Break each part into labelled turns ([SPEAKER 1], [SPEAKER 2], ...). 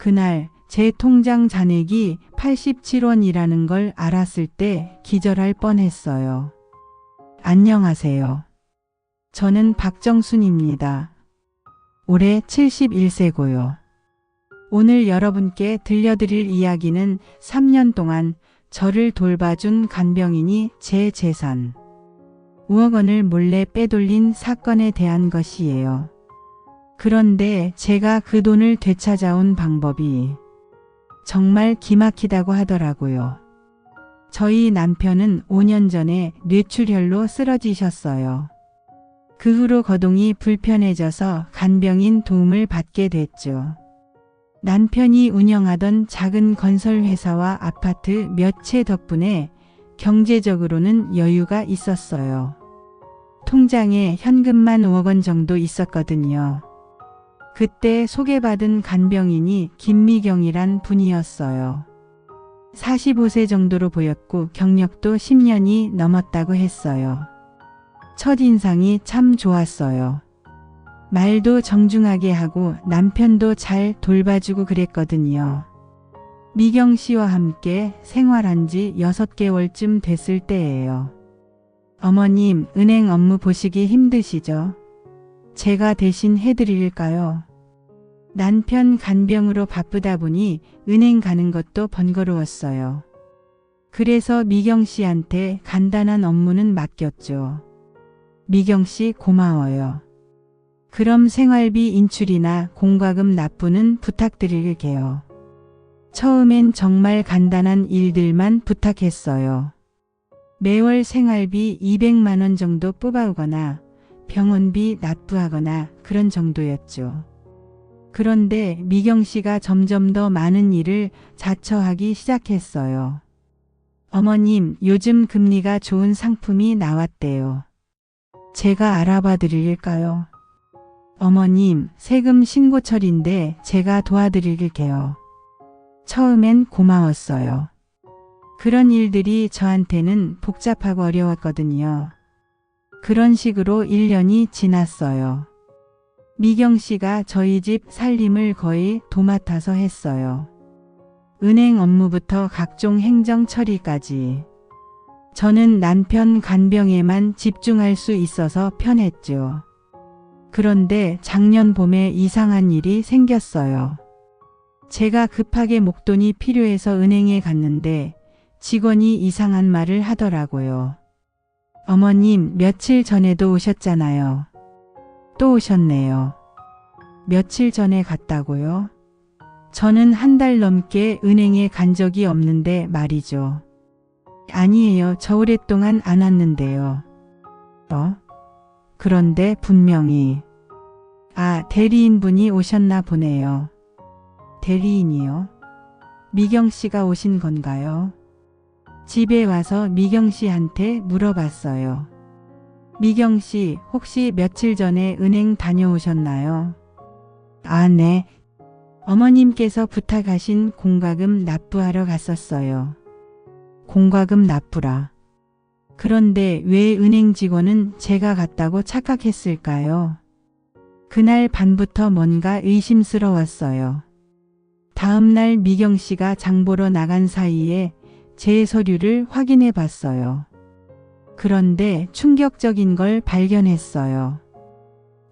[SPEAKER 1] 그날 제 통장 잔액이 87원이라는 걸 알았을 때 기절할 뻔했어요. 안녕하세요. 저는 박정순입니다. 올해 71세고요. 오늘 여러분께 들려드릴 이야기는 3년 동안 저를 돌봐준 간병인이 제 재산 5억 원을 몰래 빼돌린 사건에 대한 것이에요. 그런데 제가 그 돈을 되찾아온 방법이 정말 기막히다고 하더라고요. 저희 남편은 5년 전에 뇌출혈로 쓰러지셨어요. 그 후로 거동이 불편해져서 간병인 도움을 받게 됐죠. 남편이 운영하던 작은 건설회사와 아파트 몇 채 덕분에 경제적으로는 여유가 있었어요. 통장에 현금만 5억 원 정도 있었거든요. 그때 소개받은 간병인이 김미경이란 분이었어요. 45세 정도로 보였고 경력도 10년이 넘었다고 했어요. 첫인상이 참 좋았어요. 말도 정중하게 하고 남편도 잘 돌봐주고 그랬거든요. 미경 씨와 함께 생활한 지 6개월쯤 됐을 때예요. 어머님, 은행 업무 보시기 힘드시죠? 제가 대신 해드릴까요? 남편 간병으로 바쁘다 보니 은행 가는 것도 번거로웠어요. 그래서 미경 씨한테 간단한 업무는 맡겼죠. 미경 씨 고마워요. 그럼 생활비 인출이나 공과금 납부는 부탁드릴게요. 처음엔 정말 간단한 일들만 부탁했어요. 매월 생활비 200만원 정도 뽑아오거나 병원비 납부하거나 그런 정도였죠. 그런데 미경 씨가 점점 더 많은 일을 자처하기 시작했어요. 어머님, 요즘 금리가 좋은 상품이 나왔대요. 제가 알아봐 드릴까요? 어머님, 세금 신고철인데 제가 도와드릴게요. 처음엔 고마웠어요. 그런 일들이 저한테는 복잡하고 어려웠거든요. 그런 식으로 1년이 지났어요. 미경 씨가 저희 집 살림을 거의 도맡아서 했어요. 은행 업무부터 각종 행정 처리까지. 저는 남편 간병에만 집중할 수 있어서 편했죠. 그런데 작년 봄에 이상한 일이 생겼어요. 제가 급하게 목돈이 필요해서 은행에 갔는데 직원이 이상한 말을 하더라고요. 어머님, 며칠 전에도 오셨잖아요. 또 오셨네요. 며칠 전에 갔다고요? 저는 한 달 넘게 은행에 간 적이 없는데 말이죠. 아니에요. 저 오랫동안 안 왔는데요. 어? 그런데 분명히 아, 대리인분이 오셨나 보네요. 대리인이요? 미경 씨가 오신 건가요? 집에 와서 미경 씨한테 물어봤어요. 미경 씨, 혹시 며칠 전에 은행 다녀오셨나요? 아, 네. 어머님께서 부탁하신 공과금 납부하러 갔었어요. 공과금 납부라. 그런데 왜 은행 직원은 제가 갔다고 착각했을까요? 그날 밤부터 뭔가 의심스러웠어요. 다음날 미경 씨가 장보러 나간 사이에 제 서류를 확인해 봤어요. 그런데 충격적인 걸 발견했어요.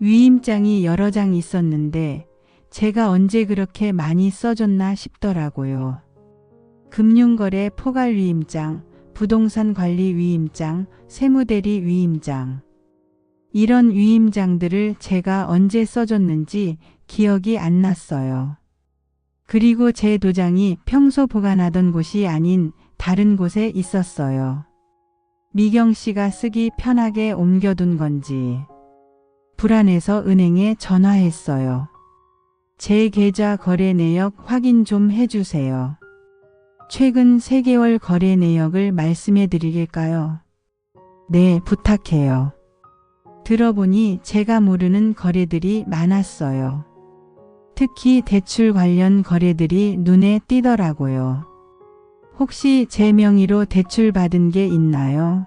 [SPEAKER 1] 위임장이 여러 장 있었는데 제가 언제 그렇게 많이 써줬나 싶더라고요. 금융거래 포괄 위임장, 부동산 관리 위임장, 세무대리 위임장. 이런 위임장들을 제가 언제 써줬는지 기억이 안 났어요. 그리고 제 도장이 평소 보관하던 곳이 아닌 다른 곳에 있었어요. 미경 씨가 쓰기 편하게 옮겨둔 건지 불안해서 은행에 전화했어요. 제 계좌 거래 내역 확인 좀 해주세요. 최근 3개월 거래 내역을 말씀해 드릴까요? 네, 부탁해요. 들어보니 제가 모르는 거래들이 많았어요. 특히 대출 관련 거래들이 눈에 띄더라고요. 혹시 제 명의로 대출 받은 게 있나요?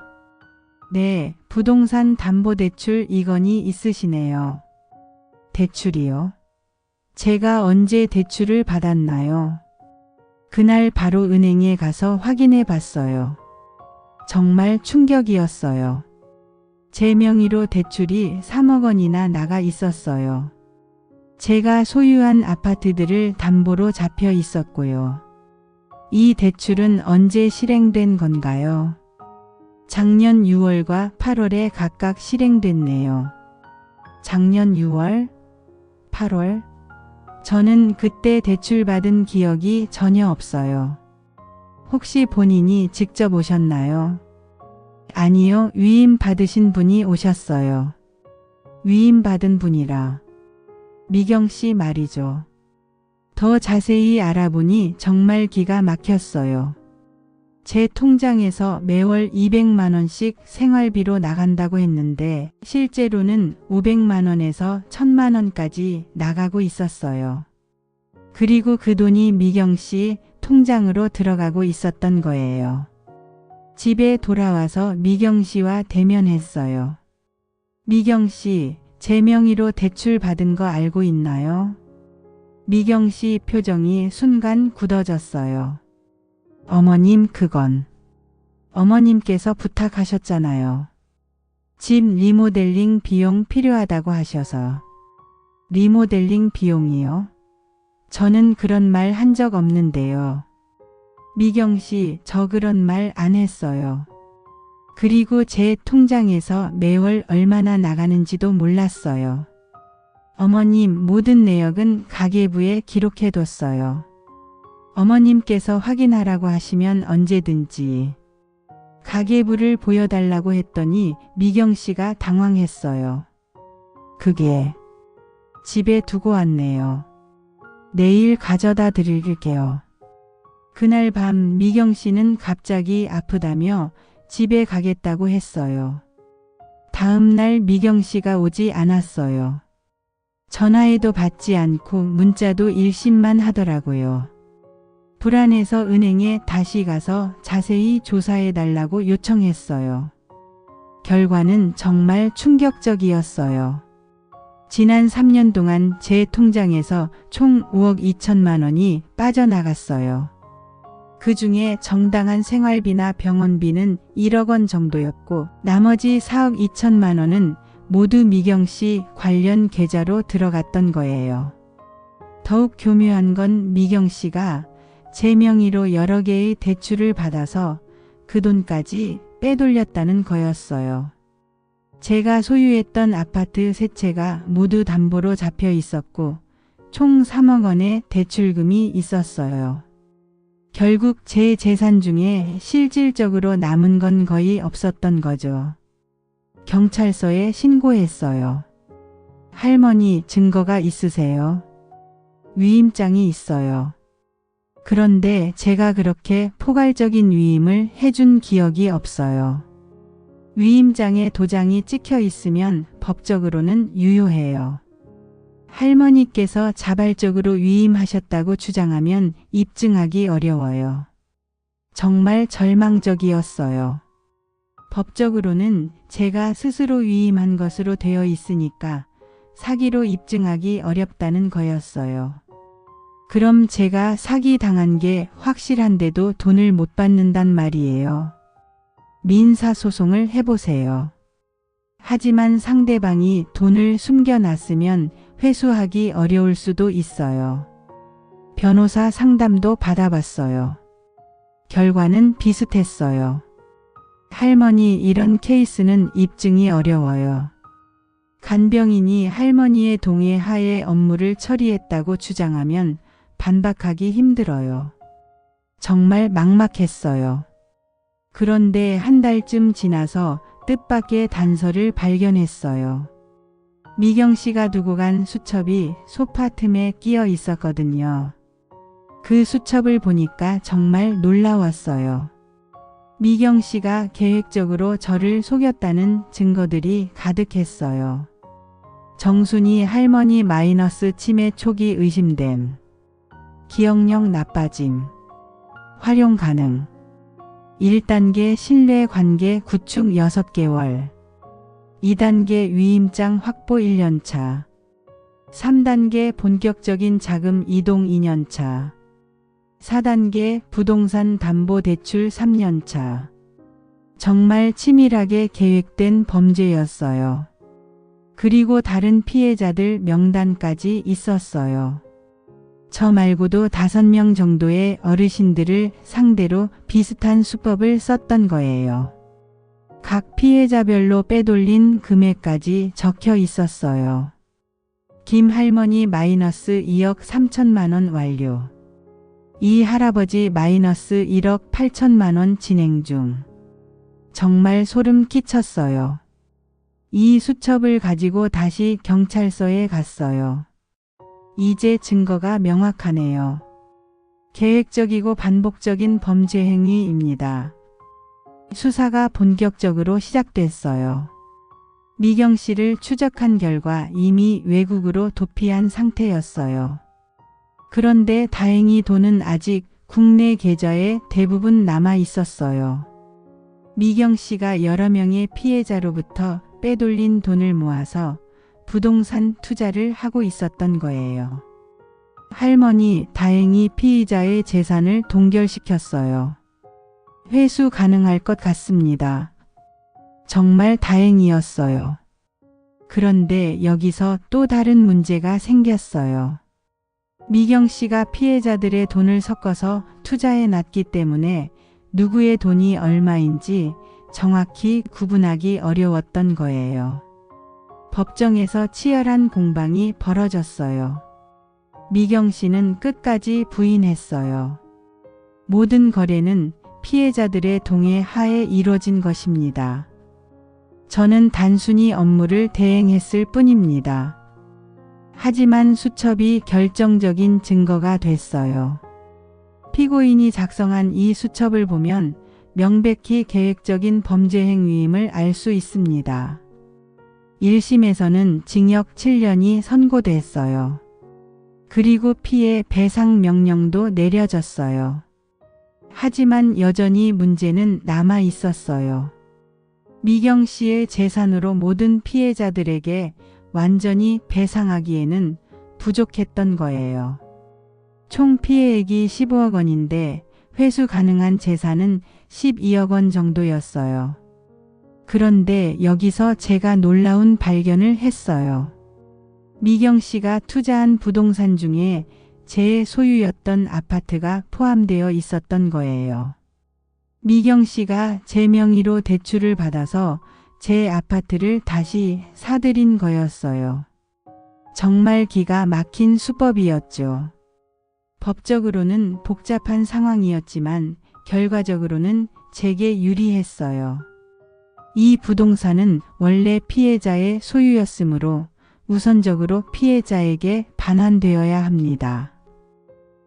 [SPEAKER 1] 네, 부동산 담보대출 이건이 있으시네요. 대출이요? 제가 언제 대출을 받았나요? 그날 바로 은행에 가서 확인해 봤어요. 정말 충격이었어요. 제 명의로 대출이 3억 원이나 나가 있었어요. 제가 소유한 아파트들을 담보로 잡혀 있었고요. 이 대출은 언제 실행된 건가요? 작년 6월과 8월에 각각 실행됐네요. 작년 6월, 8월. 저는 그때 대출받은 기억이 전혀 없어요. 혹시 본인이 직접 오셨나요? 아니요, 위임 받으신 분이 오셨어요. 위임 받은 분이라. 미경 씨 말이죠. 더 자세히 알아보니 정말 기가 막혔어요. 제 통장에서 매월 200만원씩 생활비로 나간다고 했는데 실제로는 500만원에서 1000만원까지 나가고 있었어요. 그리고 그 돈이 미경 씨 통장으로 들어가고 있었던 거예요. 집에 돌아와서 미경 씨와 대면했어요. 미경 씨, 제 명의로 대출 받은 거 알고 있나요? 미경 씨 표정이 순간 굳어졌어요. 어머님, 그건. 어머님께서 부탁하셨잖아요. 집 리모델링 비용 필요하다고 하셔서. 리모델링 비용이요? 저는 그런 말 한 적 없는데요. 미경 씨, 저 그런 말 안 했어요. 그리고 제 통장에서 매월 얼마나 나가는지도 몰랐어요. 어머님 모든 내역은 가계부에 기록해뒀어요. 어머님께서 확인하라고 하시면 언제든지. 가계부를 보여달라고 했더니 미경 씨가 당황했어요. 그게 집에 두고 왔네요. 내일 가져다 드릴게요. 그날 밤 미경 씨는 갑자기 아프다며 집에 가겠다고 했어요. 다음 날 미경 씨가 오지 않았어요. 전화에도 받지 않고 문자도 일심만 하더라고요. 불안해서 은행에 다시 가서 자세히 조사해 달라고 요청했어요. 결과는 정말 충격적이었어요. 지난 3년 동안 제 통장에서 총 5억 2천만 원이 빠져나갔어요. 그 중에 정당한 생활비나 병원비는 1억 원 정도였고 나머지 4억 2천만 원은 모두 미경 씨 관련 계좌로 들어갔던 거예요. 더욱 교묘한 건 미경 씨가 제 명의로 여러 개의 대출을 받아서 그 돈까지 빼돌렸다는 거였어요. 제가 소유했던 아파트 세 채가 모두 담보로 잡혀 있었고 총 3억 원의 대출금이 있었어요. 결국 제 재산 중에 실질적으로 남은 건 거의 없었던 거죠. 경찰서에 신고했어요. 할머니 증거가 있으세요? 위임장이 있어요. 그런데 제가 그렇게 포괄적인 위임을 해준 기억이 없어요. 위임장에 도장이 찍혀 있으면 법적으로는 유효해요. 할머니께서 자발적으로 위임하셨다고 주장하면 입증하기 어려워요. 정말 절망적이었어요. 법적으로는 제가 스스로 위임한 것으로 되어 있으니까 사기로 입증하기 어렵다는 거였어요. 그럼 제가 사기 당한 게 확실한데도 돈을 못 받는단 말이에요. 민사소송을 해보세요. 하지만 상대방이 돈을 숨겨놨으면 회수하기 어려울 수도 있어요. 변호사 상담도 받아봤어요. 결과는 비슷했어요. 할머니 이런 케이스는 입증이 어려워요. 간병인이 할머니의 동의 하에 업무를 처리했다고 주장하면 반박하기 힘들어요. 정말 막막했어요. 그런데 한 달쯤 지나서 뜻밖의 단서를 발견했어요. 미경 씨가 두고 간 수첩이 소파 틈에 끼어 있었거든요. 그 수첩을 보니까 정말 놀라웠어요. 미경 씨가 계획적으로 저를 속였다는 증거들이 가득했어요. 정순이 할머니 마이너스 치매 초기 의심됨. 기억력 나빠짐. 활용 가능. 1단계 신뢰 관계 구축 6개월. 2단계 위임장 확보 1년차. 3단계 본격적인 자금 이동 2년차. 4단계 부동산 담보 대출 3년차. 정말 치밀하게 계획된 범죄였어요. 그리고 다른 피해자들 명단까지 있었어요. 저 말고도 다섯 명 정도의 어르신들을 상대로 비슷한 수법을 썼던 거예요. 각 피해자별로 빼돌린 금액까지 적혀 있었어요. 김 할머니 마이너스 2억 3천만 원 완료. 이 할아버지 마이너스 1억 8천만 원 진행 중. 정말 소름 끼쳤어요. 이 수첩을 가지고 다시 경찰서에 갔어요. 이제 증거가 명확하네요. 계획적이고 반복적인 범죄 행위입니다. 수사가 본격적으로 시작됐어요. 미경 씨를 추적한 결과 이미 외국으로 도피한 상태였어요. 그런데 다행히 돈은 아직 국내 계좌에 대부분 남아 있었어요. 미경 씨가 여러 명의 피해자로부터 빼돌린 돈을 모아서 부동산 투자를 하고 있었던 거예요. 할머니 다행히 피의자의 재산을 동결시켰어요. 회수 가능할 것 같습니다. 정말 다행이었어요. 그런데 여기서 또 다른 문제가 생겼어요. 미경 씨가 피해자들의 돈을 섞어서 투자해 놨기 때문에 누구의 돈이 얼마인지 정확히 구분하기 어려웠던 거예요. 법정에서 치열한 공방이 벌어졌어요. 미경 씨는 끝까지 부인했어요. 모든 거래는 피해자들의 동의 하에 이루어진 것입니다. 저는 단순히 업무를 대행했을 뿐입니다. 하지만 수첩이 결정적인 증거가 됐어요. 피고인이 작성한 이 수첩을 보면 명백히 계획적인 범죄 행위임을 알 수 있습니다. 1심에서는 징역 7년이 선고됐어요. 그리고 피해 배상 명령도 내려졌어요. 하지만 여전히 문제는 남아 있었어요. 미경 씨의 재산으로 모든 피해자들에게 완전히 배상하기에는 부족했던 거예요. 총 피해액이 15억 원인데 회수 가능한 재산은 12억 원 정도였어요. 그런데 여기서 제가 놀라운 발견을 했어요. 미경 씨가 투자한 부동산 중에 제 소유였던 아파트가 포함되어 있었던 거예요. 미경 씨가 제 명의로 대출을 받아서 제 아파트를 다시 사들인 거였어요. 정말 기가 막힌 수법이었죠. 법적으로는 복잡한 상황이었지만 결과적으로는 제게 유리했어요. 이 부동산은 원래 피해자의 소유였으므로 우선적으로 피해자에게 반환되어야 합니다.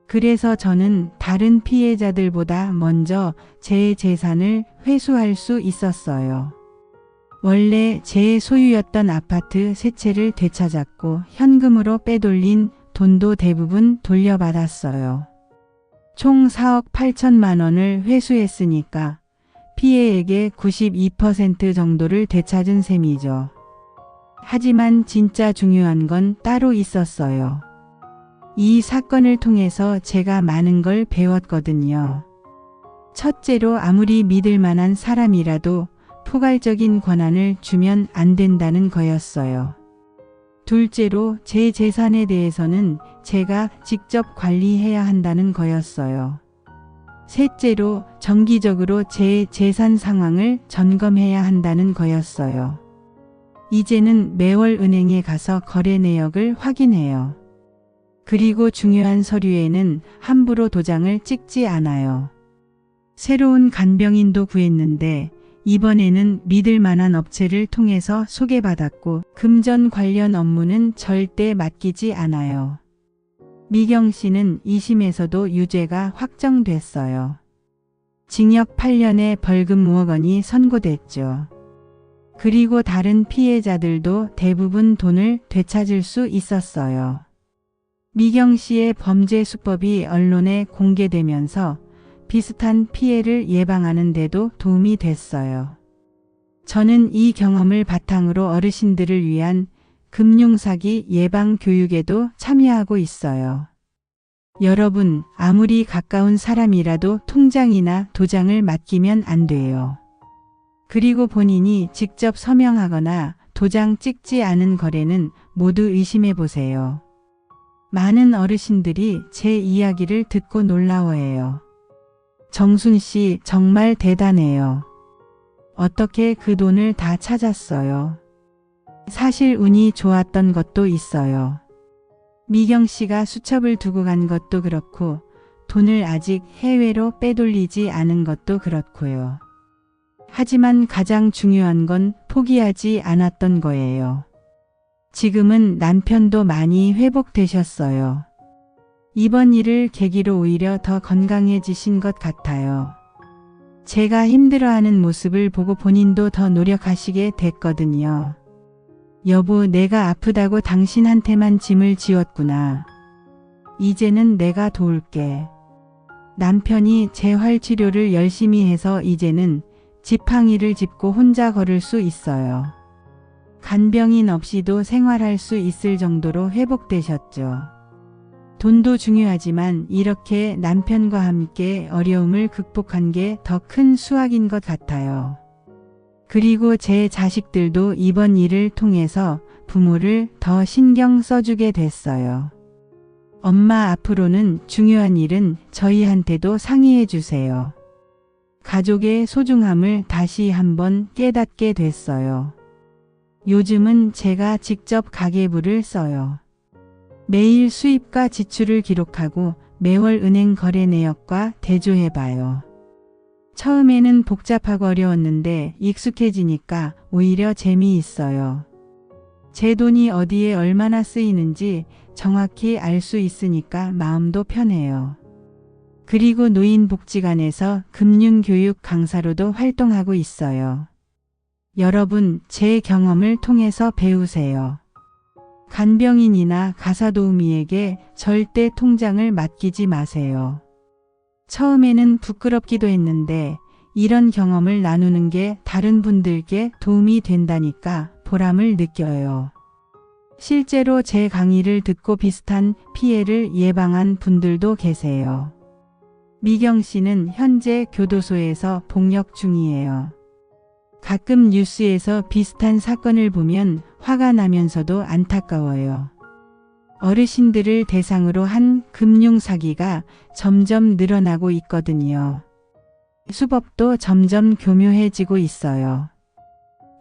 [SPEAKER 1] 그래서 저는 다른 피해자들보다 먼저 제 재산을 회수할 수 있었어요. 원래 제 소유였던 아파트 세 채를 되찾았고 현금으로 빼돌린 돈도 대부분 돌려받았어요. 총 4억 8천만 원을 회수했으니까 피해액의 92% 정도를 되찾은 셈이죠. 하지만 진짜 중요한 건 따로 있었어요. 이 사건을 통해서 제가 많은 걸 배웠거든요. 첫째로 아무리 믿을 만한 사람이라도 포괄적인 권한을 주면 안 된다는 거였어요. 둘째로 제 재산에 대해서는 제가 직접 관리해야 한다는 거였어요. 셋째로 정기적으로 제 재산 상황을 점검해야 한다는 거였어요. 이제는 매월 은행에 가서 거래 내역을 확인해요. 그리고 중요한 서류에는 함부로 도장을 찍지 않아요. 새로운 간병인도 구했는데 이번에는 믿을 만한 업체를 통해서 소개받았고 금전 관련 업무는 절대 맡기지 않아요. 미경 씨는 2심에서도 유죄가 확정됐어요. 징역 8년에 벌금 5억 원이 선고됐죠. 그리고 다른 피해자들도 대부분 돈을 되찾을 수 있었어요. 미경 씨의 범죄 수법이 언론에 공개되면서 비슷한 피해를 예방하는 데도 도움이 됐어요. 저는 이 경험을 바탕으로 어르신들을 위한 금융사기 예방 교육에도 참여하고 있어요. 여러분, 아무리 가까운 사람이라도 통장이나 도장을 맡기면 안 돼요. 그리고 본인이 직접 서명하거나 도장 찍지 않은 거래는 모두 의심해 보세요. 많은 어르신들이 제 이야기를 듣고 놀라워해요. 정순 씨 정말 대단해요. 어떻게 그 돈을 다 찾았어요? 사실 운이 좋았던 것도 있어요. 미경 씨가 수첩을 두고 간 것도 그렇고 돈을 아직 해외로 빼돌리지 않은 것도 그렇고요. 하지만 가장 중요한 건 포기하지 않았던 거예요. 지금은 남편도 많이 회복되셨어요. 이번 일을 계기로 오히려 더 건강해지신 것 같아요. 제가 힘들어하는 모습을 보고 본인도 더 노력하시게 됐거든요. 여보, 내가 아프다고 당신한테만 짐을 지웠구나. 이제는 내가 도울게. 남편이 재활 치료를 열심히 해서 이제는 지팡이를 짚고 혼자 걸을 수 있어요. 간병인 없이도 생활할 수 있을 정도로 회복되셨죠. 돈도 중요하지만 이렇게 남편과 함께 어려움을 극복한 게 더 큰 수확인 것 같아요. 그리고 제 자식들도 이번 일을 통해서 부모를 더 신경 써주게 됐어요. 엄마 앞으로는 중요한 일은 저희한테도 상의해 주세요. 가족의 소중함을 다시 한번 깨닫게 됐어요. 요즘은 제가 직접 가계부를 써요. 매일 수입과 지출을 기록하고 매월 은행 거래 내역과 대조해봐요. 처음에는 복잡하고 어려웠는데 익숙해지니까 오히려 재미있어요. 제 돈이 어디에 얼마나 쓰이는지 정확히 알 수 있으니까 마음도 편해요. 그리고 노인복지관에서 금융교육 강사로도 활동하고 있어요. 여러분, 제 경험을 통해서 배우세요. 간병인이나 가사도우미에게 절대 통장을 맡기지 마세요. 처음에는 부끄럽기도 했는데 이런 경험을 나누는 게 다른 분들께 도움이 된다니까 보람을 느껴요. 실제로 제 강의를 듣고 비슷한 피해를 예방한 분들도 계세요. 미경 씨는 현재 교도소에서 복역 중이에요. 가끔 뉴스에서 비슷한 사건을 보면 화가 나면서도 안타까워요. 어르신들을 대상으로 한 금융 사기가 점점 늘어나고 있거든요. 수법도 점점 교묘해지고 있어요.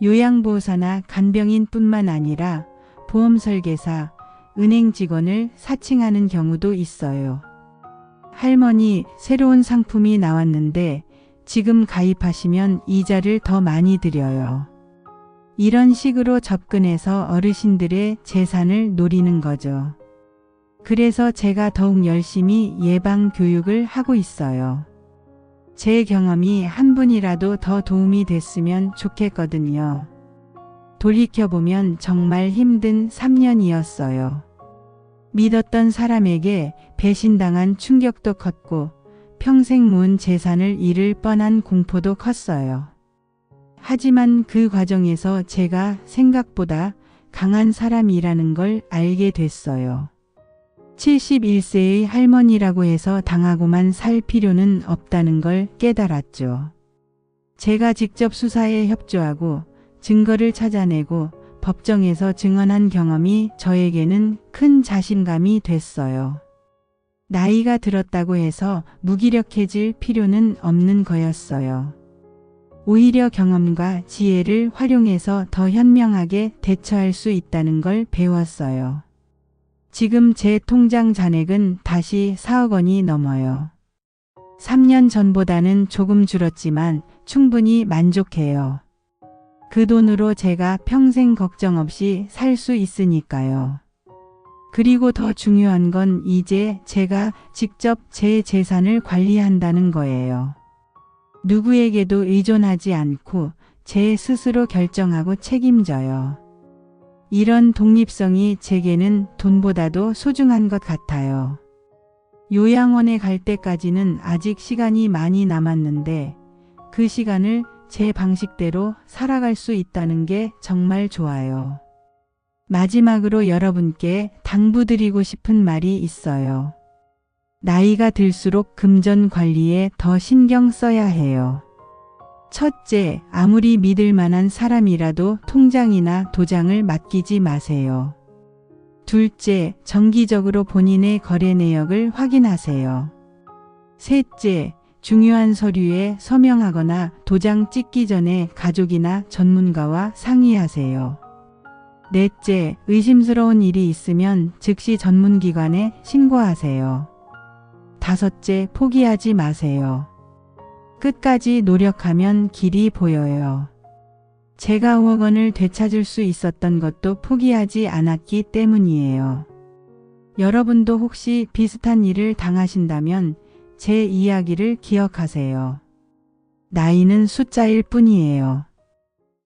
[SPEAKER 1] 요양보호사나 간병인뿐만 아니라 보험 설계사, 은행 직원을 사칭하는 경우도 있어요. 할머니, 새로운 상품이 나왔는데 지금 가입하시면 이자를 더 많이 드려요. 이런 식으로 접근해서 어르신들의 재산을 노리는 거죠. 그래서 제가 더욱 열심히 예방 교육을 하고 있어요. 제 경험이 한 분이라도 더 도움이 됐으면 좋겠거든요. 돌이켜보면 정말 힘든 3년이었어요. 믿었던 사람에게 배신당한 충격도 컸고 평생 모은 재산을 잃을 뻔한 공포도 컸어요. 하지만 그 과정에서 제가 생각보다 강한 사람이라는 걸 알게 됐어요. 71세의 할머니라고 해서 당하고만 살 필요는 없다는 걸 깨달았죠. 제가 직접 수사에 협조하고 증거를 찾아내고 법정에서 증언한 경험이 저에게는 큰 자신감이 됐어요. 나이가 들었다고 해서 무기력해질 필요는 없는 거였어요. 오히려 경험과 지혜를 활용해서 더 현명하게 대처할 수 있다는 걸 배웠어요. 지금 제 통장 잔액은 다시 4억 원이 넘어요. 3년 전보다는 조금 줄었지만 충분히 만족해요. 그 돈으로 제가 평생 걱정 없이 살 수 있으니까요. 그리고 더 중요한 건 이제 제가 직접 제 재산을 관리한다는 거예요. 누구에게도 의존하지 않고 제 스스로 결정하고 책임져요. 이런 독립성이 제게는 돈보다도 소중한 것 같아요. 요양원에 갈 때까지는 아직 시간이 많이 남았는데 그 시간을 제 방식대로 살아갈 수 있다는 게 정말 좋아요. 마지막으로 여러분께 당부드리고 싶은 말이 있어요. 나이가 들수록 금전 관리에 더 신경 써야 해요. 첫째, 아무리 믿을 만한 사람이라도 통장이나 도장을 맡기지 마세요. 둘째, 정기적으로 본인의 거래 내역을 확인하세요. 셋째, 중요한 서류에 서명하거나 도장 찍기 전에 가족이나 전문가와 상의하세요. 넷째, 의심스러운 일이 있으면 즉시 전문기관에 신고하세요. 다섯째, 포기하지 마세요. 끝까지 노력하면 길이 보여요. 제가 5억 원을 되찾을 수 있었던 것도 포기하지 않았기 때문이에요. 여러분도 혹시 비슷한 일을 당하신다면 제 이야기를 기억하세요. 나이는 숫자일 뿐이에요.